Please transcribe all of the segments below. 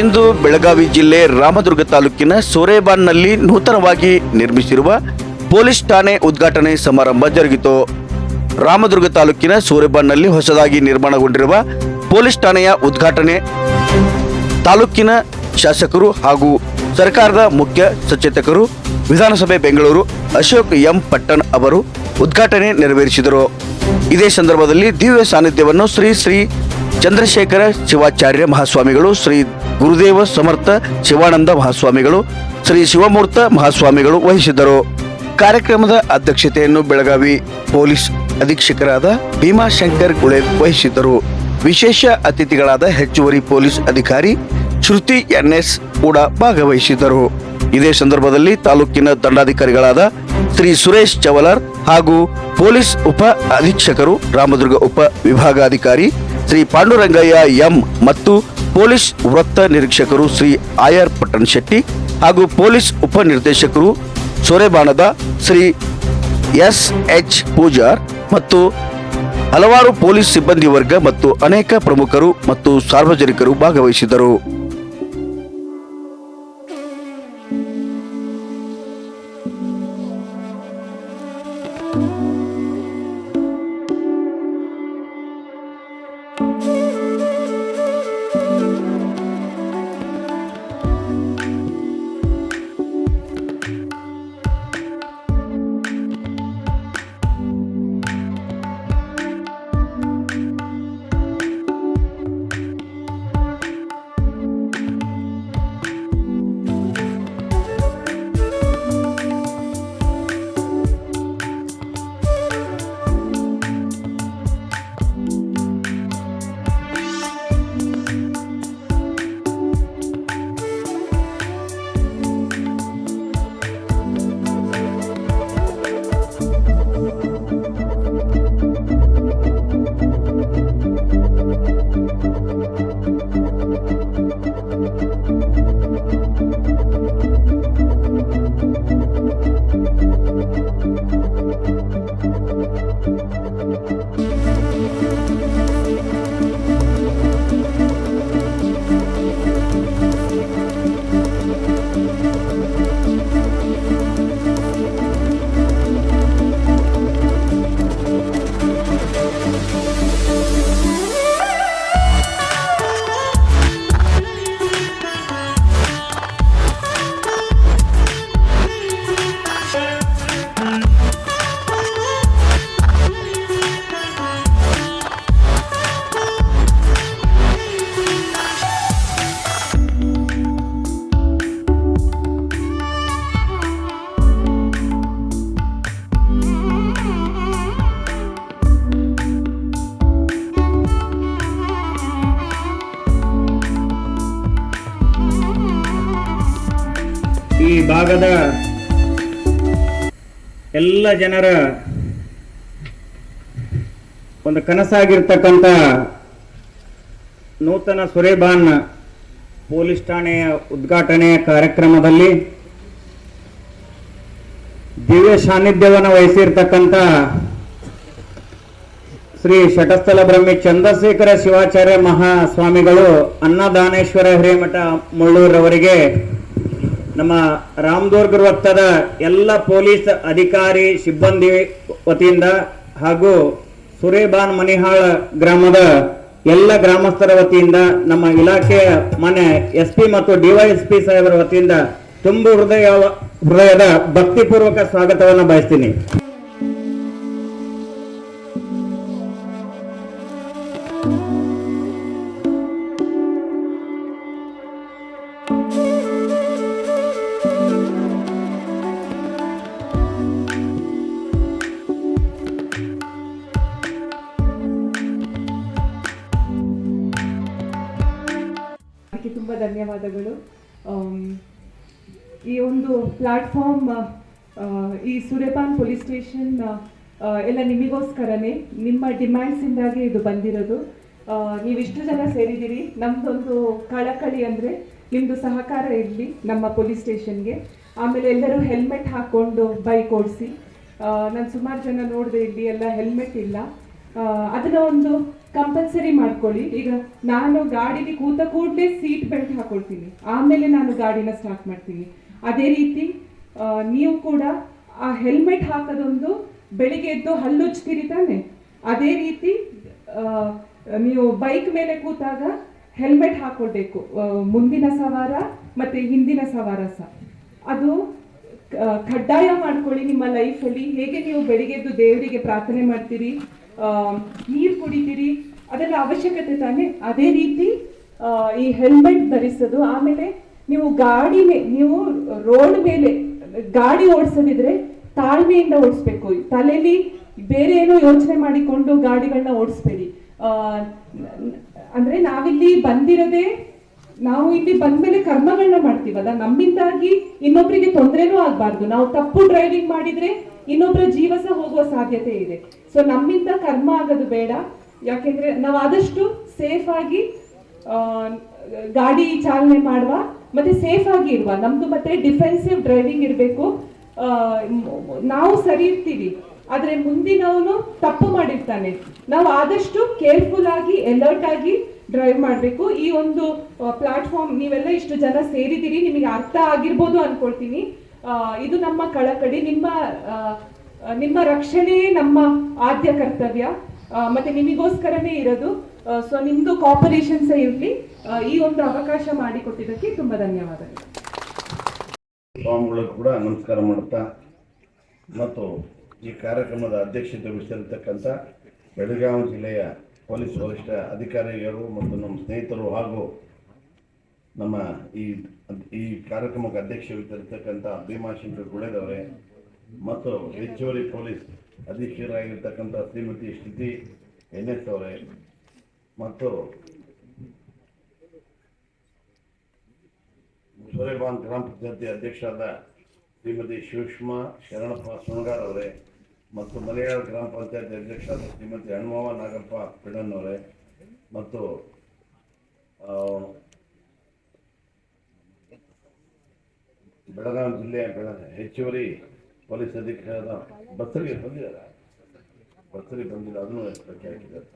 ಇಂದು ಬೆಳಗಾವಿ ಜಿಲ್ಲೆ ರಾಮದುರ್ಗ ತಾಲೂಕಿನ ಸೋರೇಬಾನ್ನಲ್ಲಿ ನೂತನವಾಗಿ ನಿರ್ಮಿಸಿರುವ ಪೊಲೀಸ್ ಠಾಣೆ ಉದ್ಘಾಟನೆ ಸಮಾರಂಭ ಜರುಗಿತು. ರಾಮದುರ್ಗ ತಾಲೂಕಿನ ಸೋರೇಬಾನ್ನಲ್ಲಿ ಹೊಸದಾಗಿ ನಿರ್ಮಾಣಗೊಂಡಿರುವ ಪೊಲೀಸ್ ಠಾಣೆಯ ಉದ್ಘಾಟನೆ ತಾಲೂಕಿನ ಶಾಸಕರು ಹಾಗೂ ಸರ್ಕಾರದ ಮುಖ್ಯ ಸಚೇತಕರು, ವಿಧಾನಸಭೆ ಬೆಂಗಳೂರು ಅಶೋಕ್ ಎಂ ಪಟ್ಟಣ್ ಅವರು ಉದ್ಘಾಟನೆ ನೆರವೇರಿಸಿದರು. ಇದೇ ಸಂದರ್ಭದಲ್ಲಿ ದಿವ್ಯ ಸಾನ್ನಿಧ್ಯವನ್ನು ಶ್ರೀ ಶ್ರೀ ಚಂದ್ರಶೇಖರ ಶಿವಾಚಾರ್ಯ ಮಹಾಸ್ವಾಮಿಗಳು ಶ್ರೀ ಗುರುದೇವ ಸಮರ್ಥ ಶಿವಾನಂದ ಮಹಾಸ್ವಾಮಿಗಳು, ಶ್ರೀ ಶಿವಮೂರ್ತ ಮಹಾಸ್ವಾಮಿಗಳು ವಹಿಸಿದ್ದರು. ಕಾರ್ಯಕ್ರಮದ ಅಧ್ಯಕ್ಷತೆಯನ್ನು ಬೆಳಗಾವಿ ಪೊಲೀಸ್ ಅಧೀಕ್ಷಕರಾದ ಭೀಮಾಶಂಕರ್ ಗುಳೆ ವಹಿಸಿದ್ದರು. ವಿಶೇಷ ಅತಿಥಿಗಳಾದ ಹೆಚ್ಚುವರಿ ಪೊಲೀಸ್ ಅಧಿಕಾರಿ ಶ್ರುತಿ ಎನ್ಎಸ್ ಕೂಡ ಭಾಗವಹಿಸಿದ್ದರು. ಇದೇ ಸಂದರ್ಭದಲ್ಲಿ ತಾಲೂಕಿನ ದಂಡಾಧಿಕಾರಿಗಳಾದ ಶ್ರೀ ಸುರೇಶ್ ಚವಲರ್ ಹಾಗೂ ಪೊಲೀಸ್ ಉಪ ಅಧೀಕ್ಷಕರು, ರಾಮದುರ್ಗ ಉಪ ವಿಭಾಗಾಧಿಕಾರಿ ಶ್ರೀ ಪಾಂಡುರಂಗಯ್ಯ ಎಂ ಮತ್ತು ಪೊಲೀಸ್ ವೃತ್ತ ನಿರೀಕ್ಷಕರು ಶ್ರೀ ಆಯರ್ ಪಟ್ಟಣ್ ಶೆಟ್ಟಿ ಹಾಗೂ ಪೊಲೀಸ್ ಉಪನಿರ್ದೇಶಕರು ಸೊರೆಬಾಣದ ಶ್ರೀ ಎಸ್ ಎಚ್ ಪೂಜಾರ್ ಮತ್ತು ಹಲವಾರು ಪೊಲೀಸ್ ಸಿಬ್ಬಂದಿ ವರ್ಗ ಮತ್ತು ಅನೇಕ ಪ್ರಮುಖರು ಮತ್ತು ಸಾರ್ವಜನಿಕರು ಭಾಗವಹಿಸಿದರು ಈ ಭಾಗದ ಎಲ್ಲ ಜನರ ಒಂದು ಕನಸಾಗಿರ್ತಕ್ಕಂಥ ನೂತನ ಸುರೇಬಾನ್ ಪೊಲೀಸ್ ಠಾಣೆಯ ಉದ್ಘಾಟನೆ ಕಾರ್ಯಕ್ರಮದಲ್ಲಿ ದಿವ್ಯ ಸಾನ್ನಿಧ್ಯವನ್ನು ವಹಿಸಿರ್ತಕ್ಕಂಥ ಶ್ರೀ ಶಟಸ್ಥಲ ಬ್ರಹ್ಮಿ ಚಂದ್ರಶೇಖರ ಶಿವಾಚಾರ್ಯ ಮಹಾಸ್ವಾಮಿಗಳು ಅನ್ನದಾನೇಶ್ವರ ಹಿರೇಮಠ ಮುಳ್ಳೂರವರಿಗೆ ನಮ್ಮ ರಾಮದುರ್ಗ ವೃತ್ತದ ಎಲ್ಲ ಪೊಲೀಸ್ ಅಧಿಕಾರಿ, ಸಿಬ್ಬಂದಿ ವತಿಯಿಂದ ಹಾಗೂ ಸುರೇಬಾನ್ ಮನಿಹಾಳ ಗ್ರಾಮದ ಎಲ್ಲ ಗ್ರಾಮಸ್ಥರ ವತಿಯಿಂದ ನಮ್ಮ ಇಲಾಖೆಯ ಮನೆ ಎಸ್ ಪಿ ಮತ್ತು ಡಿವೈಎಸ್ಪಿ ಸಾಹೇಬರ ವತಿಯಿಂದ ತುಂಬು ಹೃದಯ ಹೃದಯದ ಭಕ್ತಿಪೂರ್ವಕ ಸ್ವಾಗತವನ್ನು ಬಯಸ್ತೀನಿ. ಪ್ಲಾಟ್ಫಾರ್ಮ್ ಈ ಸೂರ್ಯಪಾನ್ ಪೊಲೀಸ್ ಸ್ಟೇಷನ್ ಎಲ್ಲ ನಿಮಗೋಸ್ಕರನೇ ನಿಮ್ಮ ಡಿಮ್ಯಾಂಡ್ಸಿಂದಾಗಿ ಇದು ಬಂದಿರೋದು. ನೀವಿಷ್ಟು ಜನ ಸೇರಿದ್ದೀರಿ. ನಮ್ದೊಂದು ಕಳಕಳಿ ಅಂದರೆ ನಿಮ್ಮದು ಸಹಕಾರ ಇರಲಿ ನಮ್ಮ ಪೊಲೀಸ್ ಸ್ಟೇಷನ್ಗೆ. ಆಮೇಲೆ ಎಲ್ಲರೂ ಹೆಲ್ಮೆಟ್ ಹಾಕ್ಕೊಂಡು ಬೈಕ್ ಓಡಿಸಿ. ನಾನು ಸುಮಾರು ಜನ ನೋಡಿದೆ ಇಲ್ಲಿ ಎಲ್ಲ ಹೆಲ್ಮೆಟ್ ಇಲ್ಲ. ಅದನ್ನ ಒಂದು ಕಂಪಲ್ಸರಿ ಮಾಡ್ಕೊಳ್ಳಿ. ಈಗ ನಾನು ಗಾಡಿಗೆ ಕೂತ ಕೂಡಲೇ ಸೀಟ್ ಬೆಲ್ಟ್ ಹಾಕೊಳ್ತೀನಿ. ಆಮೇಲೆ ನಾನು ಗಾಡಿನ ಸ್ಟಾರ್ಟ್ ಮಾಡ್ತೀನಿ. ಅದೇ ರೀತಿ ನೀವು ಕೂಡ ಆ ಹೆಲ್ಮೆಟ್ ಹಾಕೋದೊಂದು ಬೆಳಿಗ್ಗೆ ಎದ್ದು ಹಲ್ಲುಜ್ತೀರಿ ತಾನೆ? ಅದೇ ರೀತಿ ನೀವು ಬೈಕ್ ಮೇಲೆ ಕೂತಾಗ ಹೆಲ್ಮೆಟ್ ಹಾಕೊಳ್ಬೇಕು. ಮುಂದಿನ ಸವಾರ ಮತ್ತೆ ಹಿಂದಿನ ಸವಾರ ಸಹ ಅದು ಕಡ್ಡಾಯ ಮಾಡ್ಕೊಳ್ಳಿ ನಿಮ್ಮ ಲೈಫಲ್ಲಿ ಹೇಗೆ ನೀವು ಬೆಳಿಗ್ಗೆ ಎದ್ದು ದೇವರಿಗೆ ಪ್ರಾರ್ಥನೆ ಮಾಡ್ತೀರಿ ನೀರು ಕುಡಿತೀರಿ, ಅದೆಲ್ಲ ಅವಶ್ಯಕತೆ ತಾನೆ? ಅದೇ ರೀತಿ ಈ ಹೆಲ್ಮೆಟ್ ಧರಿಸೋದು. ಆಮೇಲೆ ನೀವು ಗಾಡಿ ನೀವು ರೋಡ್ ಮೇಲೆ ಗಾಡಿ ಓಡಿಸೋದಿದ್ರೆ ತಾಳ್ಮೆಯಿಂದ ಓಡಿಸ್ಬೇಕು. ತಲೆಯಲ್ಲಿ ಬೇರೆ ಏನೋ ಯೋಚನೆ ಮಾಡಿಕೊಂಡು ಗಾಡಿಗಳನ್ನ ಓಡಿಸ್ಬೇಡಿ. ಅಂದ್ರೆ ನಾವಿಲ್ಲಿ ಬಂದಿರದೆ, ನಾವು ಇಲ್ಲಿ ಬಂದ್ಮೇಲೆ ಕರ್ಮಗಳನ್ನ ಮಾಡ್ತೀವಲ್ಲ ನಮ್ಮಿಂದಾಗಿ ಇನ್ನೊಬ್ರಿಗೆ ತೊಂದರೆನೂ ಆಗ್ಬಾರ್ದು. ನಾವು ತಪ್ಪು ಡ್ರೈವಿಂಗ್ ಮಾಡಿದ್ರೆ ಇನ್ನೊಬ್ಬರ ಜೀವ ಸಹ ಹೋಗುವ ಸಾಧ್ಯತೆ ಇದೆ. ಸೊ ನಮ್ಮಿಂದ ಕರ್ಮ ಆಗೋದು ಬೇಡ. ಯಾಕೆಂದ್ರೆ ನಾವು ಆದಷ್ಟು ಸೇಫ್ ಆಗಿ ಗಾಡಿ ಚಾಲನೆ ಮಾಡುವ, ಮತ್ತೆ ಸೇಫ್ ಆಗಿ ಇರುವ. ನಮ್ದು ಮತ್ತೆ ಡಿಫೆನ್ಸಿವ್ ಡ್ರೈವಿಂಗ್ ಇರಬೇಕು. ನಾವು ಸರಿ ಇರ್ತೀವಿ. ಆದ್ರೆ ಮುಂದಿನವನು ತಪ್ಪು ಮಾಡಿರ್ತಾನೆ. ನಾವು ಆದಷ್ಟು ಕೇರ್ಫುಲ್ ಆಗಿ ಅಲರ್ಟ್ ಆಗಿ ಡ್ರೈವ್ ಮಾಡಬೇಕು. ಈ ಒಂದು ಪ್ಲಾಟ್ಫಾರ್ಮ್ ನೀವೆಲ್ಲ ಇಷ್ಟು ಜನ ಸೇರಿದ್ದೀರಿ, ನಿಮಗೆ ಅರ್ಥ ಆಗಿರ್ಬೋದು ಅನ್ಕೊಳ್ತೀನಿ. ಇದು ನಮ್ಮ ಕಳಕಳಿ. ನಿಮ್ಮ ನಿಮ್ಮ ರಕ್ಷಣೆಯೇ ನಮ್ಮ ಆದ್ಯ ಕರ್ತವ್ಯ. ಮತ್ತೆ ನಿಮಗೋಸ್ಕರನೇ ಇರೋದು ಸೊ ನಿಮ್ದು ಕಾಪರೇಷನ್ ಸಹ ಇರಲಿ. ಈ ಒಂದು ಅವಕಾಶ ಮಾಡಿಕೊಟ್ಟಿದ್ದಕ್ಕೆ ತುಂಬಾ ಧನ್ಯವಾದಗಳು. ಸ್ವಾಮಿಗಳು ಕೂಡ ನಮಸ್ಕಾರ ಮಾಡುತ್ತಾ, ಮತ್ತು ಈ ಕಾರ್ಯಕ್ರಮದ ಅಧ್ಯಕ್ಷತೆ ವಹಿಸಿರ್ತಕ್ಕಂಥ ಬೆಳಗಾವಿ ಜಿಲ್ಲೆಯ ಪೊಲೀಸ್ ವರಿಷ್ಠ ಅಧಿಕಾರಿಗಳು ಮತ್ತು ನಮ್ಮ ಸ್ನೇಹಿತರು ಹಾಗೂ ನಮ್ಮ ಈ ಈ ಕಾರ್ಯಕ್ರಮಕ್ಕೆ ಅಧ್ಯಕ್ಷ ವಹಿಸಿರ್ತಕ್ಕಂಥ ಭೀಮಾಶಂಕರ್ ಗುಳೇದವರೇ ಮತ್ತು ಹೆಚ್ಚುವರಿ ಪೊಲೀಸ್ ಅಧೀಕ್ಷಕರಾಗಿರ್ತಕ್ಕಂಥ ಶ್ರೀಮತಿ ಸ್ಥಿತಿ ಎನ್ ಎಸ್ ಅವರೇ. ಮತ್ತು ಸೂರ್ಯಭಾನ್ ಗ್ರಾಮ ಪಂಚಾಯತಿ ಅಧ್ಯಕ್ಷರಾದ ಶ್ರೀಮತಿ ಶಿವಷ್ಮಾ ಶರಣಪ್ಪ ಸುಣಗಾರ್ ಅವರೇ ಮತ್ತು ಮಲಯಾಳ ಗ್ರಾಮ ಪಂಚಾಯತಿ ಅಧ್ಯಕ್ಷರಾದ ಶ್ರೀಮತಿ ಹನುಮವ ನಾಗಪ್ಪ ಪಿಡನ್ ಅವರೇ. ಮತ್ತು ಬೆಳಗಾವಿ ಜಿಲ್ಲೆಯ ಹೆಚ್ಚುವರಿ ಪೊಲೀಸ್ ಅಧಿಕಾರ ಬಸ್ಸಲ್ಲಿ ಬಂದಿದ್ದಾರೆ ಬಸ್ಸಲ್ಲಿ ಬಂದಿಲ್ಲ, ಅದನ್ನು ಹೆಸರಿಗೆ ಹಾಕಿದ್ದಾರೆ.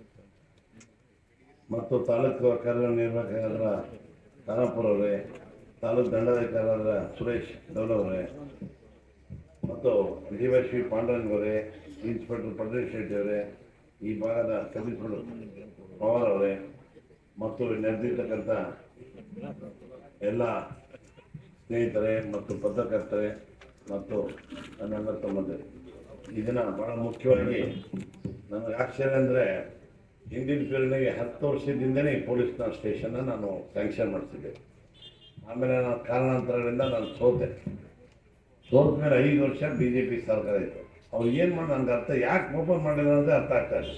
ಮತ್ತು ತಾಲೂಕು ಕಾರ್ಯನಿರ್ವಾಹಕರಾದ ಖಾನಾಪುರ ಅವರೇ, ತಾಲೂಕು ದಂಡಾಧಿಕಾರಿಯಾದ ಸುರೇಶ್ ಡೌಲವರೇ ಮತ್ತು ಡಿವೈಶ್ರೀ ಪಾಂಡರಂಗವರೇ ಇನ್ಸ್ಪೆಕ್ಟರ್ ಪ್ರದೇಶ್ ಶೆಟ್ಟಿ ಅವರೇ, ಈ ಭಾಗದ ಸಬ್ ಪವಾರ್ ಅವರೇ, ಮತ್ತು ನಡೆದಿರ್ತಕ್ಕಂಥ ಎಲ್ಲ ಸ್ನೇಹಿತರೆ ಮತ್ತು ಪತ್ರಕರ್ತರೆ ಮತ್ತು ನನ್ನ ತಮ್ಮಂದಿರು ಈ ದಿನ ಭಾಳ ಮುಖ್ಯವಾಗಿ ನನಗೆ ಆಶ್ಚರ್ಯ ಅಂದರೆ ಹಿಂದಿನ ಪೀರಿಯಡ್ನಾಗೆ ಹತ್ತು ವರ್ಷದಿಂದನೇ ಪೊಲೀಸ್ನ ಸ್ಟೇಷನ್ನ ನಾನು ಸ್ಯಾಂಕ್ಷನ್ ಮಾಡಿಸಿದ್ದೆ ಆಮೇಲೆ ನಾನು ಕಾರಣಾಂತರಗಳಿಂದ ನಾನು ಸೋತೆ. ಸೋತ ಮೇಲೆ ಐದು ವರ್ಷ ಬಿ ಜೆ ಪಿ ಸರ್ಕಾರ ಇತ್ತು. ಅವ್ರು ಏನು ಮಾಡಿ ನನಗೆ ಅರ್ಥ, ಯಾಕೆ ಓಪನ್ ಮಾಡಿಲ್ಲ ಅಂದರೆ ಅರ್ಥ ಆಗ್ತಾ ಇದೆ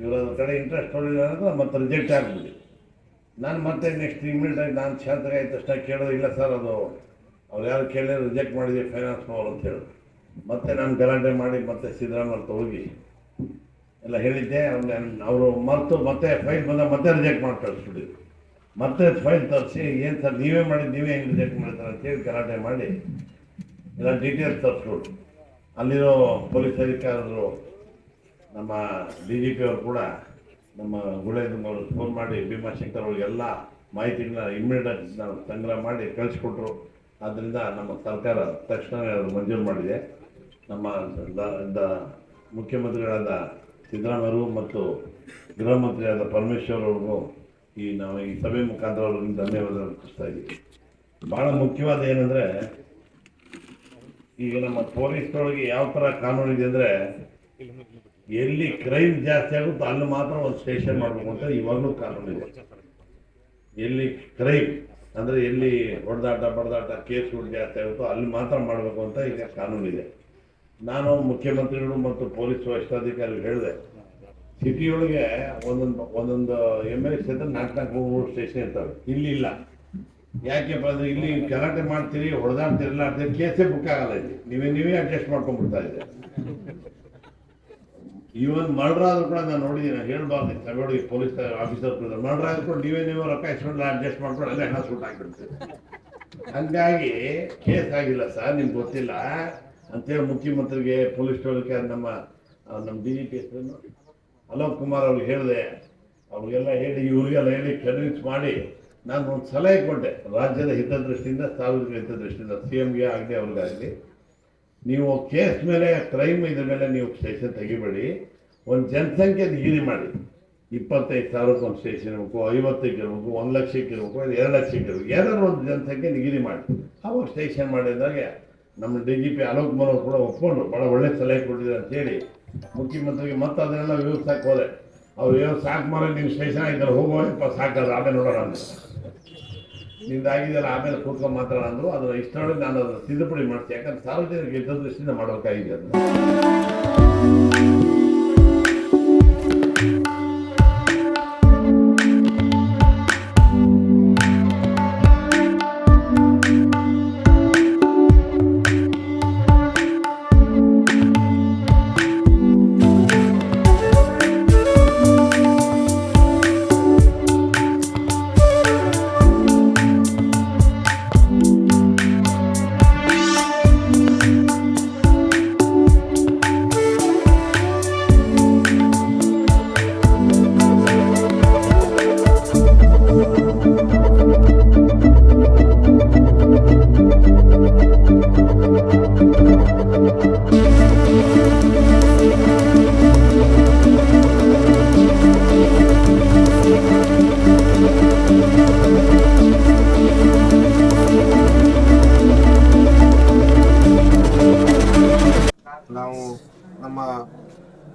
ಇವರು ಅದ್ರ ಕಡೆ ಇಂಟ್ರೆಸ್ಟ್ ತೊಳಿಲ್ಲ ಅಂದರೆ ಮತ್ತೆ ರಿಜೆಕ್ಟ್ ಆಗಿಬಿಡಿ ನಾನು ಮತ್ತೆ ನೆಕ್ಸ್ಟ್ ಇಮಿಡಿಯೇಟಾಗಿ ನಾನು ಶಾಂತಗಾಯ್ತು ತಕ್ಷಣ ಕೇಳೋದು ಇಲ್ಲ ಸರ್, ಅದು ಅವ್ರು ಯಾರು ಕೇಳಿ ರಿಜೆಕ್ಟ್ ಮಾಡಿದ್ವಿ ಫೈನಾನ್ಸ್ ಮಾಡೋರು ಅಂತ ಹೇಳಿ. ಮತ್ತೆ ನಾನು ಗಲಾಟೆ ಮಾಡಿ ಮತ್ತೆ ಸಿದ್ದರಾಮಯ್ಯ ಹೋಗಿ ಎಲ್ಲ ಹೇಳಿದ್ದೆ ಅವರು ಮರೆತು ಮತ್ತೆ ಫೈಲ್ ಬಂದ ಮತ್ತೆ ರಿಜೆಕ್ಟ್ ಮಾಡಿ ಕಳಿಸ್ಬಿಟ್ಟಿದ್ರು ಮತ್ತೆ ಫೈಲ್ ತರಿಸಿ, ಏನು ಸರ್, ನೀವೇ ಮಾಡಿ ನೀವೇ ಹೆಂಗೆ ರಿಜೆಕ್ಟ್ ಮಾಡ್ತಾರೆ ಅಂತೇಳಿ ಗಲಾಟೆ ಮಾಡಿ ಎಲ್ಲ ಡೀಟೇಲ್ಸ್ ತರಿಸ್ಬಿಟ್ಟು ಅಲ್ಲಿರೋ ಪೊಲೀಸ್ ಅಧಿಕಾರರು, ನಮ್ಮ ಡಿ ಜಿ ಪಿ ಅವರು ಕೂಡ ನಮ್ಮ ಗುಳೇದವರು ಫೋನ್ ಮಾಡಿ ಭೀಮಾಶಂಕರ್ ಅವ್ರಿಗೆಲ್ಲ ಮಾಹಿತಿಗಳನ್ನ ಇಮ್ಮಿಡಿಯೇಟ್ ನಾವು ಸಂಗ್ರಹ ಮಾಡಿ ಕಳಿಸ್ಕೊಟ್ರು. ಆದ್ದರಿಂದ ನಮ್ಮ ಸರ್ಕಾರ ತಕ್ಷಣವೇ ಅವರು ಮಂಜೂರು ಮಾಡಿದೆ. ನಮ್ಮ ಮುಖ್ಯಮಂತ್ರಿಗಳಾದ ಸಿದ್ದರಾಮಯ್ಯರು ಮತ್ತು ಗೃಹ ಮಂತ್ರಿಯಾದ ಪರಮೇಶ್ವರ್ ಅವ್ರಿಗೂ ಈ ನಾವು ಈ ಸಭೆ ಮುಖಾಂತರ ಅವ್ರಿಗೆ ಧನ್ಯವಾದ ಅರ್ಪಿಸ್ತಾ ಇದ್ದೀವಿ ಭಾಳ ಮುಖ್ಯವಾದ ಏನಂದರೆ, ಈಗ ನಮ್ಮ ಪೊಲೀಸ್ನೊಳಗೆ ಯಾವ ಥರ ಕಾನೂನು ಇದೆ ಅಂದರೆ, ಎಲ್ಲಿ ಕ್ರೈಮ್ ಜಾಸ್ತಿ ಆಗುತ್ತೋ ಅಲ್ಲಿ ಮಾತ್ರ ಒಂದು ಸ್ಟೇಷನ್ ಮಾಡಬೇಕು ಅಂತ ಇವಾಗಲೂ ಕಾನೂನು ಇದೆ. ಎಲ್ಲಿ ಕ್ರೈಮ್ ಅಂದರೆ ಎಲ್ಲಿ ಹೊಡೆದಾಟ ಬಡದಾಟ ಕೇಸ್ಗಳು ಜಾಸ್ತಿ ಆಗುತ್ತೋ ಅಲ್ಲಿ ಮಾತ್ರ ಮಾಡಬೇಕು ಅಂತ ಈಗ ಕಾನೂನು ಇದೆ ನಾನು ಮುಖ್ಯಮಂತ್ರಿಗಳು ಮತ್ತು ಪೊಲೀಸ್ ವರಿಷ್ಠಾಧಿಕಾರಿಗಳು ಹೇಳಿದೆ, ಸಿಟಿಯೊಳಗೆ ಒಂದೊಂದು ಒಂದೊಂದು ಎಂ ಎಲ್ ಕ್ಷೇತ್ರ ನಾಲ್ಕು ನಾಲ್ಕು, ಮೂರು ಸ್ಟೇಷನ್ ಇರ್ತವೆ. ಇಲ್ಲಿ ಇಲ್ಲ. ಯಾಕೆಪ್ಪ ಅಂದ್ರೆ ಇಲ್ಲಿ ಗಲಾಟೆ ಮಾಡ್ತೀರಿ ಹೊಡೆದಾಡ್ತಿರಲ್ಲ ಕೇಸೇ ಬುಕ್ ಆಗಲ್ಲ ಇಲ್ಲಿ. ನೀವೇ ನೀವೇ ಅಡ್ಜಸ್ಟ್ ಮಾಡ್ಕೊಂಡ್ಬಿಡ್ತಾ ಇದೆ ಇವನ್ ಮರ್ಡರ್ ಆದ್ರೂ ಕೂಡ ನಾನು ನೋಡಿದ್ದೀನಿ ಹೇಳ್ಬಾರ್ದು ತಗೊಳ್ಳಿ ಪೊಲೀಸ್ ಆಫೀಸರ್ ಮರ್ಡರ್ ಆದ್ರೂ ಕೂಡ ನೀವೇ ನೀವು ರೊಕ್ಕ ಇಸ್ಕೊಂಡು ಅಡ್ಜಸ್ಟ್ ಮಾಡ್ಕೊಂಡು ಅಲ್ಲೇ ಹಣ ಸೂಟ್ ಹಾಕ್ಬಿಡ್ತೀವಿ ಹಂಗಾಗಿ ಕೇಸ್ ಆಗಿಲ್ಲ ಸರ್ ನಿಮ್ಗೆ ಗೊತ್ತಿಲ್ಲ. ಅಂತೇಳಿ ಮುಖ್ಯಮಂತ್ರಿಗೆ ಪೊಲೀಸ್ ಸ್ಟೇಷನ್ಗೆ ನಮ್ಮ ನಮ್ಮ ಡಿ ಜಿ ಪಿ ಹೆಸರೇನು ಅಲೋಕ್ ಕುಮಾರ್ ಅವ್ರಿಗೆ ಹೇಳಿದೆ. ಅವ್ರಿಗೆಲ್ಲ ಹೇಳಿ, ಇವ್ರಿಗೆಲ್ಲ ಹೇಳಿ ಕನ್ವಿನ್ಸ್ ಮಾಡಿ. ನಾನು ಒಂದು ಸಲಹೆ ಕೊಟ್ಟೆ ರಾಜ್ಯದ ಹಿತದೃಷ್ಟಿಯಿಂದ ಸಾರ್ವಜನಿಕ ಹಿತದೃಷ್ಟಿಯಿಂದ ಸಿ ಎಮ್ಗೆ ಆಗಲಿ, ಅವ್ರಿಗಾಗಲಿ. ನೀವು ಕೇಸ್ ಮೇಲೆ ಕ್ರೈಮ್ ಇದ್ರ ಮೇಲೆ ನೀವು ಸ್ಟೇಷನ್ ತೆಗಿಬೇಡಿ. ಒಂದು ಜನಸಂಖ್ಯೆ ನಿಗದಿ ಮಾಡಿ. ಇಪ್ಪತ್ತೈದು ಸಾವಿರಕ್ಕೆ ಒಂದು ಸ್ಟೇಷನ್ ಇರಬೇಕು ಐವತ್ತಕ್ಕೆ ಇರಬೇಕು, ಒಂದು ಲಕ್ಷಕ್ಕೆ ಇರಬೇಕು ಎರಡು ಲಕ್ಷಕ್ಕೆ ಇರಬೇಕು. ಏನಾದ್ರು ಒಂದು ಜನಸಂಖ್ಯೆ ನಿಗದಿ ಮಾಡಿ. ಅವಾಗ ಸ್ಟೇಷನ್ ಮಾಡಿದಾಗ ನಮ್ಮ D G P Alok Manohar ಕೂಡ ಒಪ್ಕೊಂಡು ಭಾಳ ಒಳ್ಳೆ ಸಲಹೆ ಕೊಟ್ಟಿದ್ದಾರೆ ಅಂತೇಳಿ ಮುಖ್ಯಮಂತ್ರಿಗೆ ಮತ್ತೆ ಅದನ್ನೆಲ್ಲ ವ್ಯವಸ್ಥೆ ಹೋದೆ ಅವ್ರು ಸಾಕು ಮಾರೋ ನೀವು ಸ್ಟೇಷನ್ ಆಗಿದ್ದಾರೆ ಹೋಗುವಪ್ಪ ಸಾಕದು ಆಮೇಲೆ ನೋಡೋಣ ಅಂತ. ನಿಂದಾಗಿದೆಯಲ್ಲ ಆಮೇಲೆ ಕೂತ್ಕೊಂಡು ಮಾತ್ರ ಅಂದ್ರು. ಅದರ ಇಷ್ಟೊಳಗೆ ನಾನು ಅದನ್ನು ತಿದ್ದುಪಡಿ ಮಾಡ್ತೀನಿ. ಯಾಕಂದ್ರೆ ಸಾರ್ವಜನಿಕ ಹಿತದೃಷ್ಟಿಯಿಂದ ಮಾಡಬೇಕಾಗಿದೆ ಅದನ್ನ.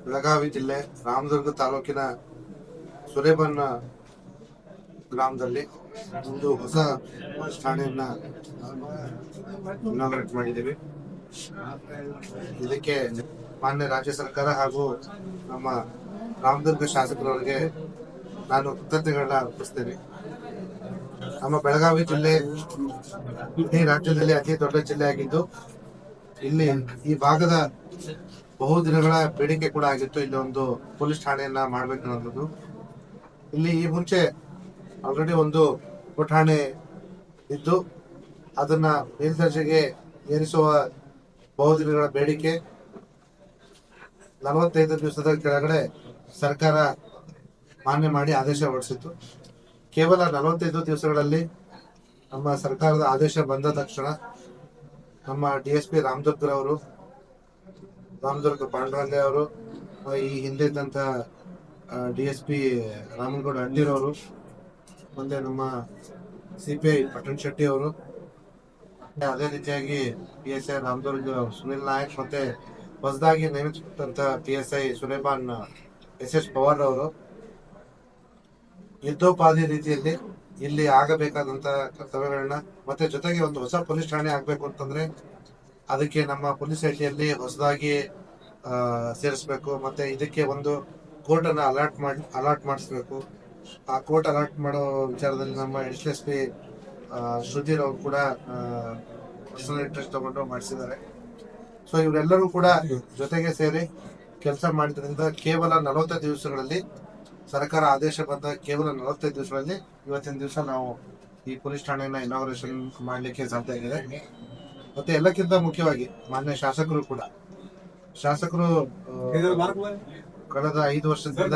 ಬೆಳಗಾವಿ ಜಿಲ್ಲೆ ರಾಮದುರ್ಗ ತಾಲೂಕಿನ ಸುರೇಬನ್ನ ಗ್ರಾಮದಲ್ಲಿ ಒಂದು ಹೊಸ ಠಾಣೆಯನ್ನ ಇನಾಗ್ರೇಟ್ ಮಾಡಿದ್ದೀವಿ. ಇದಕ್ಕೆ ಮಾನ್ಯ ರಾಜ್ಯ ಸರ್ಕಾರ ಹಾಗೂ ನಮ್ಮ ರಾಮದುರ್ಗ ಶಾಸಕರವರಿಗೆ ನಾನು ಕೃತಜ್ಞತೆಗಳನ್ನ ಅರ್ಪಿಸ್ತೇನೆ. ನಮ್ಮ ಬೆಳಗಾವಿ ಜಿಲ್ಲೆ ಇಡೀ ರಾಜ್ಯದಲ್ಲಿ ಅತಿ ದೊಡ್ಡ ಜಿಲ್ಲೆ ಆಗಿದ್ದು, ಇಲ್ಲಿ ಈ ಭಾಗದ ಬಹು ದಿನಗಳ ಬೇಡಿಕೆ ಕೂಡ ಆಗಿತ್ತು. ಇಲ್ಲಿ ಒಂದು ಪೊಲೀಸ್ ಠಾಣೆಯನ್ನ ಮಾಡ್ಬೇಕನ್ನೋದು ಇಲ್ಲಿ ಈ ಮುಂಚೆ ಆಲ್ರೆಡಿ ಒಂದು ಉಪಠಾಣೆ ಇದ್ದು, ಅದನ್ನ ಮೇಲ್ದರ್ಜೆಗೆ ಏರಿಸುವ ಬಹುದಿನಗಳ ಬೇಡಿಕೆ. ನಲವತ್ತೈದು ದಿವಸದ ಕೆಳಗಡೆ ಸರ್ಕಾರ ಮಾನ್ಯ ಮಾಡಿ ಆದೇಶ ಹೊರಡಿಸಿತ್ತು. ಕೇವಲ ನಲವತ್ತೈದು ದಿವಸಗಳಲ್ಲಿ ನಮ್ಮ ಸರ್ಕಾರದ ಆದೇಶ ಬಂದ ತಕ್ಷಣ ನಮ್ಮ ಡಿ ಎಸ್ ಪಿ ರಾಮದುರ್ಗರವರು ರಾಮದುರ್ಗ ಪಾಂಡ್ರಾಲೆ ಅವರು ಈ ಹಿಂದೆ ಇದ್ದಂತ ಡಿ ಎಸ್ ಪಿ ರಾಮನಗೌಡ ಅಂಡಿರವರು ಮುಂದೆ ನಮ್ಮ ಸಿ ಪಿ ಐ ಪಟ್ಟಣ ಶೆಟ್ಟಿ ಅವರು ಅದೇ ರೀತಿಯಾಗಿ P S I Ramdurg Sunil Nayak ಮತ್ತೆ ಹೊಸದಾಗಿ ನೇಮಿಸಿದಂತ P S I Suleman S S Pawar ಅವರು ಯುದ್ಧೋಪಾದಿ ರೀತಿಯಲ್ಲಿ ಇಲ್ಲಿ ಆಗಬೇಕಾದಂತ ಕರ್ತವ್ಯಗಳನ್ನ ಮತ್ತೆ ಜೊತೆಗೆ ಒಂದು ಹೊಸ ಪೊಲೀಸ್ ಠಾಣೆ ಆಗ್ಬೇಕು ಅಂತಂದ್ರೆ ಅದಕ್ಕೆ ನಮ್ಮ ಪೊಲೀಸ್ ಐಟಿಯಲ್ಲಿ ಹೊಸದಾಗಿ ಸೇರಿಸಬೇಕು. ಮತ್ತೆ ಇದಕ್ಕೆ ಒಂದು ಕೋರ್ಟ್ ಅನ್ನ ಅಲಾಟ್ ಮಾಡಿ ಅಲಾಟ್ ಮಾಡಿಸ್ಬೇಕು. ಆ ಕೋರ್ಟ್ ಅಲಾಟ್ ಮಾಡೋ ವಿಚಾರದಲ್ಲಿ ನಮ್ಮ ಎಚ್ ಎಸ್ ಪಿ ಶ್ರುತಿರ್ ಅವರು ಕೂಡ ಪರ್ಸನಲ್ ಇಂಟ್ರೆಸ್ಟ್ ತಗೊಂಡು ಮಾಡಿಸಿದ್ದಾರೆ. ಸೊ ಇವರೆಲ್ಲರೂ ಕೂಡ ಜೊತೆಗೆ ಸೇರಿ ಕೆಲಸ ಮಾಡಿದ್ರಿಂದ ಕೇವಲ ನಲವತ್ತೈದು ದಿವಸಗಳಲ್ಲಿ, ಸರ್ಕಾರ ಆದೇಶ ಬಂದ ಕೇವಲ ನಲವತ್ತೈದು ದಿವಸಗಳಲ್ಲಿ ಇವತ್ತಿನ ದಿವಸ ನಾವು ಈ ಪೊಲೀಸ್ ಠಾಣೆಯನ್ನ ಇನಾಗ್ರೇಷನ್ ಮಾಡಲಿಕ್ಕೆ ಸಾಧ್ಯ ಆಗಿದೆ. ಮತ್ತೆ ಎಲ್ಲಕ್ಕಿಂತ ಮುಖ್ಯವಾಗಿ ಮಾನ್ಯ ಶಾಸಕರು ಕೂಡ. ಶಾಸಕರು ಕಳೆದ ಐದು ವರ್ಷದಿಂದ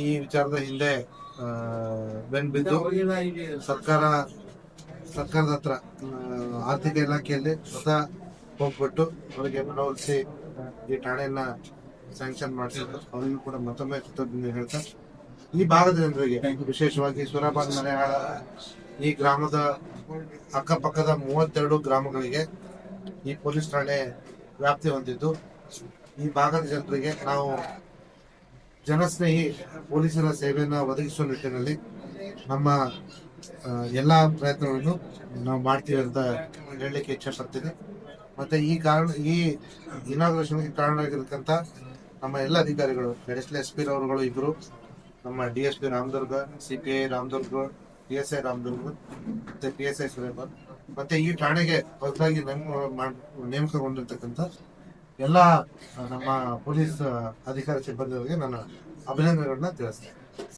ಈ ವಿಚಾರದ ಹಿಂದೆ ಆ, ಬೆನ್ ಬಿದ್ದು ಸರ್ಕಾರ ಸರ್ಕಾರದ ಹತ್ರ ಆರ್ಥಿಕ ಇಲಾಖೆಯಲ್ಲಿ ಸ್ವತಃ ಹೋಗ್ಬಿಟ್ಟು ಅವರಿಗೆ ಮನವೊಲಿಸಿ ಈ ಠಾಣೆಯನ್ನ ಸ್ಯಾಂಕ್ಷನ್ ಮಾಡಿಸಿದ್ರು. ಅವರಿಗೂ ಕೂಡ ಮತ್ತೊಮ್ಮೆ ಕೃತಜ್ಞತೆ ಹೇಳ್ತಾ ಈ ಭಾಗದ ಜನರಿಗೆ ವಿಶೇಷವಾಗಿ ಸುರಬಾನ್ ಮನೆಯಾಳ ಈ ಗ್ರಾಮದ ಅಕ್ಕಪಕ್ಕದ ಮೂವತ್ತೆರಡು ಗ್ರಾಮಗಳಿಗೆ ಈ ಪೊಲೀಸ್ ಠಾಣೆ ವ್ಯಾಪ್ತಿ ಹೊಂದಿದ್ದು, ಈ ಭಾಗದ ಜನರಿಗೆ ನಾವು ಜನಸ್ನೇಹಿ ಪೊಲೀಸರ ಸೇವೆಯನ್ನು ಒದಗಿಸುವ ನಿಟ್ಟಿನಲ್ಲಿ ನಮ್ಮ ಎಲ್ಲ ಪ್ರಯತ್ನಗಳನ್ನು ನಾವು ಮಾಡ್ತೀವಿ ಅಂತ ಹೇಳಲಿಕ್ಕೆ ಇಚ್ಛೆ ಪಡ್ತೀನಿ ಮತ್ತೆ ಈ ಕಾರಣ, ಈ ಇನಾಗ್ರೇಷನ್ಗೆ ಕಾರಣ ಆಗಿರ್ತಕ್ಕಂಥ ನಮ್ಮ ಎಲ್ಲ ಅಧಿಕಾರಿಗಳು, ಎಸ್ ಪಿ ರವರುಗಳು ಇಬ್ಬರು ನಮ್ಮ D S P Ramdurg, C P I Ramdurg P S I Ramdurg ಮತ್ತೆ ಪಿ ಎಸ್ ಐ ಸುರೇಬನ್ ಮತ್ತೆ ಈ ಠಾಣೆಗೆ ಹೊಸದಾಗಿ ನೇಮ ನೇಮಕಗೊಂಡಿರ್ತಕ್ಕಂಥ ಎಲ್ಲ, ನಮ್ಮ ಪೊಲೀಸ್, ಅಧಿಕಾರಿ ಸಿಬ್ಬಂದಿಯವರಿಗೆ ನಾನು ಅಭಿನಂದನೆಗಳನ್ನ ತಿಳಿಸ್ತೇನೆ.